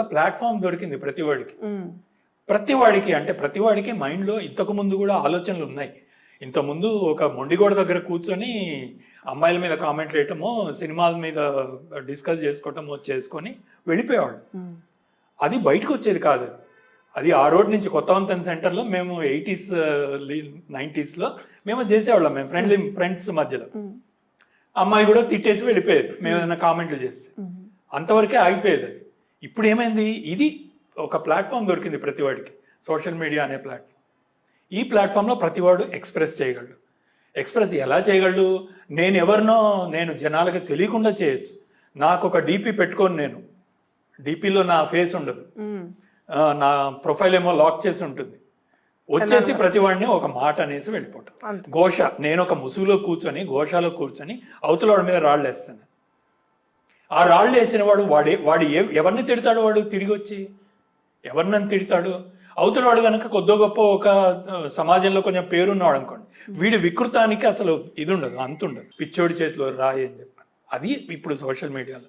ఒక ప్లాట్ఫామ్ దొరికింది ప్రతి వాడికి. ప్రతి వాడికి అంటే ప్రతి వాడికి మైండ్లో ఇంతకు ముందు కూడా ఆలోచనలు ఉన్నాయి. ఇంతకుముందు ఒక మొండిగోడ దగ్గర కూర్చొని అమ్మాయిల మీద కామెంట్లు వేయటమో సినిమాల మీద డిస్కస్ చేసుకోవటమో చేసుకొని వెళ్ళిపోయేవాళ్ళు. అది బయటకు వచ్చేది కాదు. అది. ఆ రోడ్ నుంచి కొత్తవంతన్ సెంటర్లో మేము ఎయిటీస్ నైంటీస్లో మేము చేసేవాళ్ళం మేము ఫ్రెండ్లీ ఫ్రెండ్స్ మధ్యలో. అమ్మాయి కూడా తిట్టేసి వెళ్ళిపోయేది మేము ఏదైనా కామెంట్లు చేస్తే. అంతవరకే ఆగిపోయేది అది. ఇప్పుడు ఏమైంది ఇది ఒక ప్లాట్ఫామ్ దొరికింది ప్రతివాడికి సోషల్ మీడియా అనే ప్లాట్ఫామ్. ఈ ప్లాట్ఫామ్లో ప్రతివాడు ఎక్స్ప్రెస్ చేయగలడు. ఎక్స్ప్రెస్ ఎలా చేయగలడు? నేను ఎవరినో నేను జనాలకి తెలియకుండా చేయొచ్చు. నాకు ఒక డీపీ పెట్టుకొని నేను. డీపీలో నా ఫేస్ ఉండదు. నా ప్రొఫైల్ ఏమో లాక్ చేసి ఉంటుంది. వచ్చేసి ప్రతివాడిని ఒక మాట అనేసి వెళ్ళిపోవటం. ఘోష నేను ఒక ముసుగులో కూర్చొని ఘోషాలో కూర్చొని అవతల వాడి మీద రాళ్ళు వేస్తాను. ఆ రాళ్ళు వేసిన వాడు వాడే వాడు ఏ ఎవరిని తిడతాడు వాడు తిరిగి వచ్చి? ఎవరినని తిడతాడు? అవతల వాడు కనుక కొద్దో గొప్ప ఒక సమాజంలో కొంచెం పేరున్నాడు అనుకోండి. వీడి వికృతానికి అసలు ఇది ఉండదు అంత ఉండదు. పిచ్చోడి చేతిలో రాయి అని చెప్పాను అది ఇప్పుడు సోషల్ మీడియాలో.